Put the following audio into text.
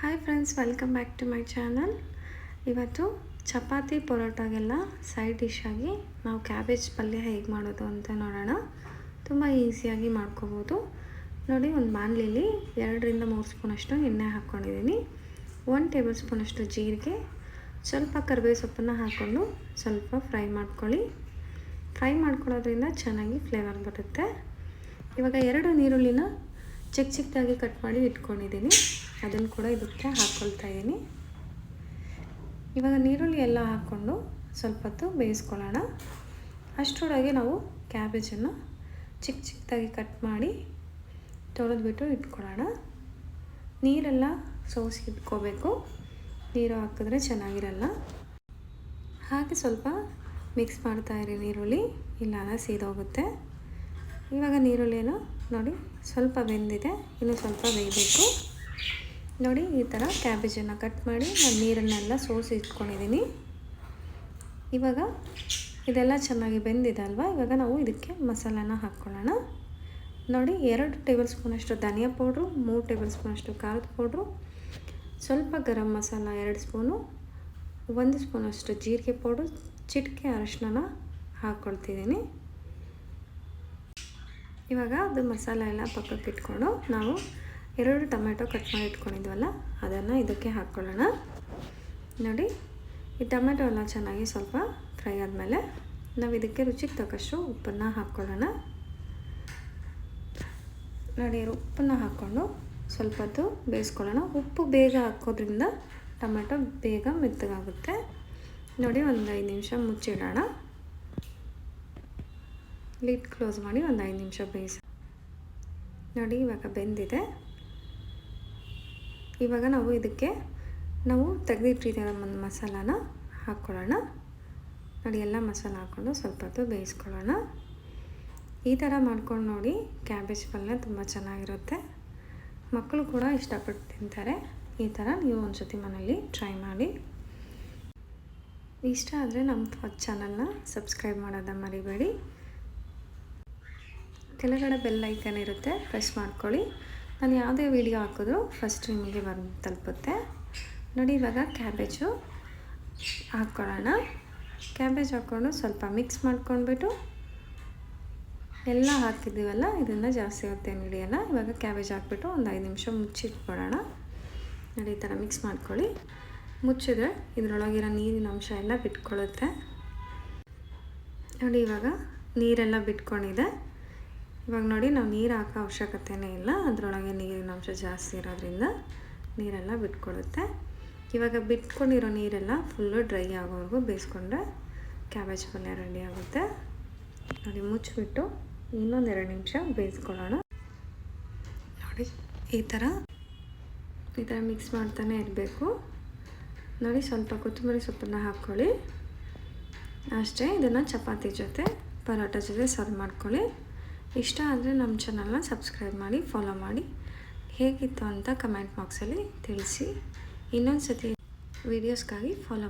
Hi friends welcome back to my channel ಇವತ್ತು chapati ಪರೋಟಾಗೆಲ್ಲ side dish ಆಗಿ ನಾವು ಕ್ಯಾಬೇಜ್ ಪಲ್ಯ ಹೇಗೆ ಮಾಡೋದು ಅಂತ ನೋಡೋಣ. ತುಂಬ ಈಸಿಯಾಗಿ ಮಾಡ್ಕೋಬೋದು. ನೋಡಿ, ಒಂದು ಬಾಣಲಿಲಿ ಎರಡರಿಂದ ಮೂರು ಸ್ಪೂನಷ್ಟು ಎಣ್ಣೆ ಹಾಕ್ಕೊಂಡಿದ್ದೀನಿ. ಒನ್ ಟೇಬಲ್ ಸ್ಪೂನಷ್ಟು ಜೀರಿಗೆ. ಸ್ವಲ್ಪ ಕರಿಬೇವು ಸೊಪ್ಪನ್ನು ಹಾಕ್ಕೊಂಡು ಸ್ವಲ್ಪ ಫ್ರೈ ಮಾಡ್ಕೊಳ್ಳಿ. ಫ್ರೈ ಮಾಡ್ಕೊಳ್ಳೋದ್ರಿಂದ ಚೆನ್ನಾಗಿ ಫ್ಲೇವರ್ ಬರುತ್ತೆ. ಇವಾಗ ಎರಡು ನೀರುಳ್ಳಿನ ಚಿಕ್ಕ ಚಿಕ್ಕದಾಗಿ ಕಟ್ ಮಾಡಿ ಇಟ್ಕೊಂಡಿದ್ದೀನಿ. ಅದನ್ನು ಕೂಡ ಇದಕ್ಕೆ ಹಾಕ್ಕೊಳ್ತಾ ಇದ್ದೀನಿ. ಇವಾಗ ನೀರುಳ್ಳಿ ಎಲ್ಲ ಹಾಕ್ಕೊಂಡು ಸ್ವಲ್ಪ ಹೊತ್ತು ಬೇಯಿಸ್ಕೊಳ್ಳೋಣ. ಅಷ್ಟರೊಳಗೆ ನಾವು ಕ್ಯಾಬೇಜನ್ನು ಚಿಕ್ಕ ಚಿಕ್ಕದಾಗಿ ಕಟ್ ಮಾಡಿ ತೊಳೆದ್ಬಿಟ್ಟು ಇಟ್ಕೊಳ್ಳೋಣ. ನೀರೆಲ್ಲ ಸೋಸಿ ಇಟ್ಕೋಬೇಕು. ನೀರು ಹಾಕಿದ್ರೆ ಚೆನ್ನಾಗಿರಲ್ಲ. ಹಾಗೆ ಸ್ವಲ್ಪ ಮಿಕ್ಸ್ ಮಾಡ್ತಾ ಇರಿ ನೀರುಳ್ಳಿ ಇಲ್ಲ ಸೀದೋಗುತ್ತೆ. ಇವಾಗ ನೀರುಳ್ಳಿಯನ್ನು ನೋಡಿ ಸ್ವಲ್ಪ ಬೆಂದಿದೆ, ಇನ್ನು ಸ್ವಲ್ಪ ಬೇಯಬೇಕು. ನೋಡಿ, ಈ ಥರ ಕ್ಯಾಬೇಜನ್ನು ಕಟ್ ಮಾಡಿ ನಾನು ನೀರನ್ನೆಲ್ಲ ಸೋಸಿ ಇಟ್ಕೊಂಡಿದ್ದೀನಿ ಇವಾಗ ಇದೆಲ್ಲ ಚೆನ್ನಾಗಿ ಬೆಂದಿದೆ ಅಲ್ವಾ? ಇವಾಗ ನಾವು ಇದಕ್ಕೆ ಮಸಾಲಾನ ಹಾಕ್ಕೊಳ್ಳೋಣ ನೋಡಿ, ಎರಡು ಟೇಬಲ್ ಸ್ಪೂನಷ್ಟು ಧನಿಯಾ ಪೌಡ್ರು, ಮೂರು ಟೇಬಲ್ ಸ್ಪೂನಷ್ಟು ಖಾರದ ಪೌಡ್ರು, ಸ್ವಲ್ಪ ಗರಂ ಮಸಾಲ ಎರಡು ಸ್ಪೂನು, ಒಂದು ಸ್ಪೂನಷ್ಟು ಜೀರಿಗೆ ಪೌಡ್ರು, ಚಿಟಿಕೆ ಅರಶಿನ ಹಾಕ್ಕೊಳ್ತಿದ್ದೀನಿ ಇವಾಗ ಅದು ಮಸಾಲ ಎಲ್ಲ ಪಕ್ಕಕ್ಕೆ ಇಟ್ಕೊಂಡು ನಾವು ಎರಡು ಟೊಮೆಟೊ ಕಟ್ ಮಾಡಿ ಇಟ್ಕೊಂಡಿದ್ವಲ್ಲ, ಅದನ್ನು ಇದಕ್ಕೆ ಹಾಕ್ಕೊಳ್ಳೋಣ. ನೋಡಿ, ಈ ಟೊಮೆಟೊ ಎಲ್ಲ ಚೆನ್ನಾಗಿ ಸ್ವಲ್ಪ ಫ್ರೈ ಆದಮೇಲೆ ನಾವು ಇದಕ್ಕೆ ರುಚಿಗೆ ತಕ್ಕಷ್ಟು ಉಪ್ಪನ್ನು ಹಾಕ್ಕೊಳ್ಳೋಣ. ನೋಡಿ, ಉಪ್ಪನ್ನು ಹಾಕ್ಕೊಂಡು ಸ್ವಲ್ಪ ಹೊತ್ತು ಬೇಯಿಸ್ಕೊಳ್ಳೋಣ. ಉಪ್ಪು ಬೇಗ ಹಾಕೋದ್ರಿಂದ ಟೊಮೆಟೊ ಬೇಗ ಮೆತ್ತಗಾಗುತ್ತೆ. ನೋಡಿ, ಒಂದು ಐದು ನಿಮಿಷ ಮುಚ್ಚಿಡೋಣ. ಲಿಡ್ ಕ್ಲೋಸ್ ಮಾಡಿ ಒಂದು ಐದು ನಿಮಿಷ ಬೇಯಿಸಿ ನೋಡಿ, ಇವಾಗ ಬೆಂದಿದೆ. ಇವಾಗ ನಾವು ಇದಕ್ಕೆ ನಾವು ತೆಗೆದಿಟ್ಟಿರೋ ಒಂದು ಮಸಾಲಾನ ಹಾಕ್ಕೊಳ್ಳೋಣ. ನೋಡಿ, ಎಲ್ಲ ಮಸಾಲ ಹಾಕ್ಕೊಂಡು ಸ್ವಲ್ಪ ಹೊತ್ತು ಬೇಯಿಸ್ಕೊಳ್ಳೋಣ. ಈ ಥರ ಮಾಡ್ಕೊಂಡು ನೋಡಿ ಕ್ಯಾಬೇಜ್ ಪಲ್ಯ ತುಂಬ ಚೆನ್ನಾಗಿರುತ್ತೆ. ಮಕ್ಕಳು ಕೂಡ ಇಷ್ಟಪಟ್ಟು ತಿಂತಾರೆ. ಈ ಥರ ನೀವು ಒಂದು ಸತಿ ಮನೇಲಿ ಟ್ರೈ ಮಾಡಿ. ಇಷ್ಟ ಆದರೆ ನಮ್ಮ ಚಾನಲ್ನ ಸಬ್ಸ್ಕ್ರೈಬ್ ಮಾಡೋದ ಮರಿಬೇಡಿ. ಕೆಳಗಡೆ ಬೆಲ್ ಐಕನ್ ಇರುತ್ತೆ, ಪ್ರೆಸ್ ಮಾಡ್ಕೊಳ್ಳಿ. ನಾನು ಯಾವುದೇ ವೀಡಿಯೋ ಹಾಕಿದ್ರು ಫಸ್ಟ್ ನಿಮಗೆ ಬಂದು ತಲುಪುತ್ತೆ. ನೋಡಿ, ಇವಾಗ ಕ್ಯಾಬೇಜು ಹಾಕ್ಕೊಳ್ಳೋಣ. ಕ್ಯಾಬೇಜ್ ಹಾಕ್ಕೊಂಡು ಸ್ವಲ್ಪ ಮಿಕ್ಸ್ ಮಾಡ್ಕೊಂಡ್ಬಿಟ್ಟು ಎಲ್ಲ ಹಾಕಿದ್ದೀವಲ್ಲ, ಇದನ್ನು ಜಾಸ್ತಿ ಆಗುತ್ತೆ ಹಿಡಿಯೋಲ್ಲ ಇವಾಗ ಕ್ಯಾಬೇಜ್ ಹಾಕ್ಬಿಟ್ಟು ಒಂದು ಐದು ನಿಮಿಷ ಮುಚ್ಚಿಟ್ಬಿಡೋಣ. ನೋಡಿ, ಈ ಥರ ಮಿಕ್ಸ್ ಮಾಡ್ಕೊಳ್ಳಿ. ಮುಚ್ಚಿದ್ರೆ ಇದರೊಳಗಿರೋ ನೀರಿನ ಅಂಶ ಎಲ್ಲ ಬಿಟ್ಕೊಳ್ಳುತ್ತೆ. ನೋಡಿ, ಇವಾಗ ನೀರೆಲ್ಲ ಬಿಟ್ಕೊಂಡಿದೆ. ಇವಾಗ ನೋಡಿ, ನಾವು ನೀರು ಹಾಕೋ ಅವಶ್ಯಕತೆಯೇ ಇಲ್ಲ. ಅದರೊಳಗೆ ನೀರಿನ ಅಂಶ ಜಾಸ್ತಿ ಇರೋದ್ರಿಂದ ನೀರೆಲ್ಲ ಬಿಟ್ಕೊಡುತ್ತೆ. ಇವಾಗ ಬಿಟ್ಕೊಂಡಿರೋ ನೀರೆಲ್ಲ ಫುಲ್ಲು ಡ್ರೈ ಆಗೋವರೆಗೂ ಬೇಯಿಸ್ಕೊಂಡ್ರೆ ಕ್ಯಾಬೇಜ್ ಪಲ್ಯ ರೆಡಿ ಆಗುತ್ತೆ. ನೋಡಿ, ಮುಚ್ಚಿಬಿಟ್ಟು ಇನ್ನೊಂದು ಎರಡು ನಿಮಿಷ ಬೇಯಿಸ್ಕೊಳ್ಳೋಣ. ನೋಡಿ, ಈ ಥರ ಈ ಥರ ಮಿಕ್ಸ್ ಮಾಡ್ತಾನೆ ಇರಬೇಕು. ನೋಡಿ, ಸ್ವಲ್ಪ ಕೊತ್ತಂಬರಿ ಸೊಪ್ಪನ್ನು ಹಾಕ್ಕೊಳ್ಳಿ. ಅಷ್ಟೇ, ಇದನ್ನು ಚಪಾತಿ ಜೊತೆ, ಪರೋಟ ಜೊತೆ ಸರ್ವ್ ಮಾಡ್ಕೊಳ್ಳಿ. ಇಷ್ಟ ಆದರೆ ನಮ್ಮ ಚಾನಲ್ನ ಸಬ್ಸ್ಕ್ರೈಬ್ ಮಾಡಿ ಫಾಲೋ ಮಾಡಿ. ಹೇಗಿತ್ತು ಅಂತ ಕಮೆಂಟ್ ಬಾಕ್ಸಲ್ಲಿ ತಿಳಿಸಿ. ಇನ್ನೊಂದು ಸತಿ ವೀಡಿಯೋಸ್ಗಾಗಿ ಫಾಲೋ ಮಾಡಿ.